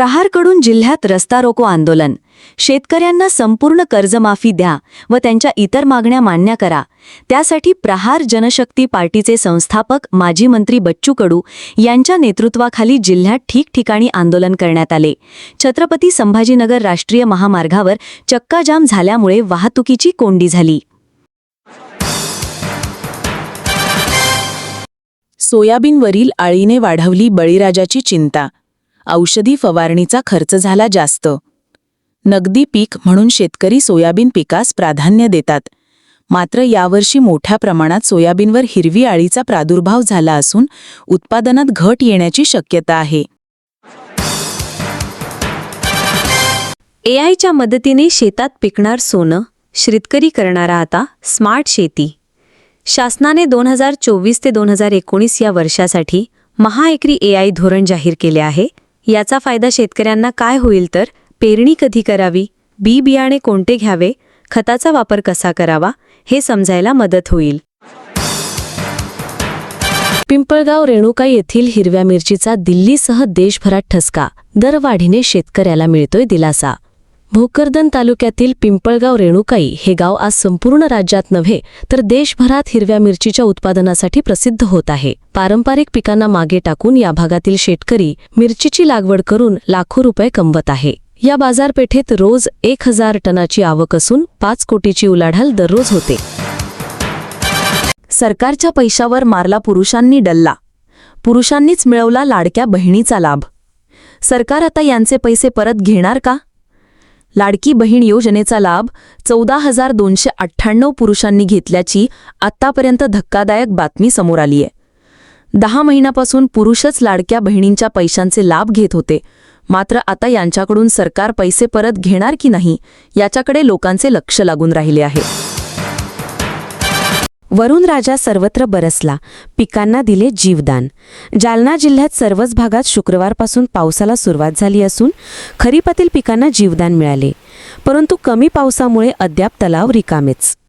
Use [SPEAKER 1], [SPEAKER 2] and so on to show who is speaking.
[SPEAKER 1] प्रहारकडून जिल्ह्यात रस्ता रोको आंदोलन. शेतकऱ्यांना संपूर्ण कर्जमाफी द्या व त्यांच्या इतर मागण्या मान्य करा. त्यासाठी प्रहार जनशक्ती पार्टीचे संस्थापक माजी मंत्री बच्चू कडू यांच्या नेतृत्वाखाली जिल्ह्यात ठिकठिकाणी आंदोलन करण्यात आले. छत्रपती संभाजीनगर राष्ट्रीय महामार्गावर चक्काजाम झाल्यामुळे वाहतुकीची कोंडी झाली.
[SPEAKER 2] सोयाबीनवरील आळीने वाढवली बळीराजाची चिंता औषधी फवारणीचा खर्च झाला जास्त. नगदी पीक म्हणून शेतकरी सोयाबीन पिकास प्राधान्य देतात. मात्र यावर्षी मोठ्या प्रमाणात सोयाबीनवर हिरवी आळीचा प्रादुर्भाव झाला असून उत्पादनात घट येण्याची शक्यता आहे.
[SPEAKER 1] एआयच्या मदतीने शेतात पिकणार सोनं शेतकरी करणारा आता स्मार्ट शेती. शासनाने दोन हजार चोवीस ते दोन हजार एकोणीस या वर्षासाठी महाएकरी एआय धोरण जाहीर केले आहे. याचा फायदा शेतकऱ्यांना काय होईल तर? पेरणी कधी करावी? बी बियाणे कोणते घ्यावे? खताचा वापर कसा करावा? हे समजायला मदत होईल. पिंपळगाव रेणुका येथील हिरव्या मिरचीचा दिल्लीसह देशभरात ठसका. दरवाढीने शेतकऱ्याला मिळतोय दिलासा. भोकरदन तालुक्यातील पिंपळगाव रेणुकाई हे गाव आज संपूर्ण राज्यात नव्हे तर देशभरात हिरव्या मिरचीच्या उत्पादनासाठी प्रसिद्ध होत आहे. पारंपरिक पिकांना मागे टाकून या भागातील शेतकरी मिरचीची लागवड करून लाखो रुपये कमवत आहे. या बाजारपेठेत रोज एक हजार टनाची आवक असून पाच कोटीची उलाढाल दररोज होते. सरकारच्या पैशावर मारला पुरुषांनी डल्ला. पुरुषांनीच मिळवला लाडक्या बहिणीचा लाभ. सरकार आता यांचे पैसे परत घेणार का? लाडकी बहीण योजनेचा लाभ चौदा हजार दोनशे अठ्ठ्याण्णव पुरुषांनी घेतल्याची आत्तापर्यंत धक्कादायक बातमी समोर आलीय दहा महिन्यापासून पुरुषच लाडक्या बहिणींच्या पैशांचे लाभ घेत होते. मात्र आता यांच्याकडून सरकार पैसे परत घेणार की नाही याच्याकडे लोकांचे लक्ष लागून राहिले आहे.
[SPEAKER 3] वरुण राजा सर्वत्र बरसला. पिकांना दिले जीवदान. जालना जिल्ह्यात सर्वच भागात शुक्रवारपासून पावसाला सुरुवात झाली असून खरीपातील पिकांना जीवदान मिळाले. परंतु कमी पावसामुळे अद्याप तलाव रिकामेच.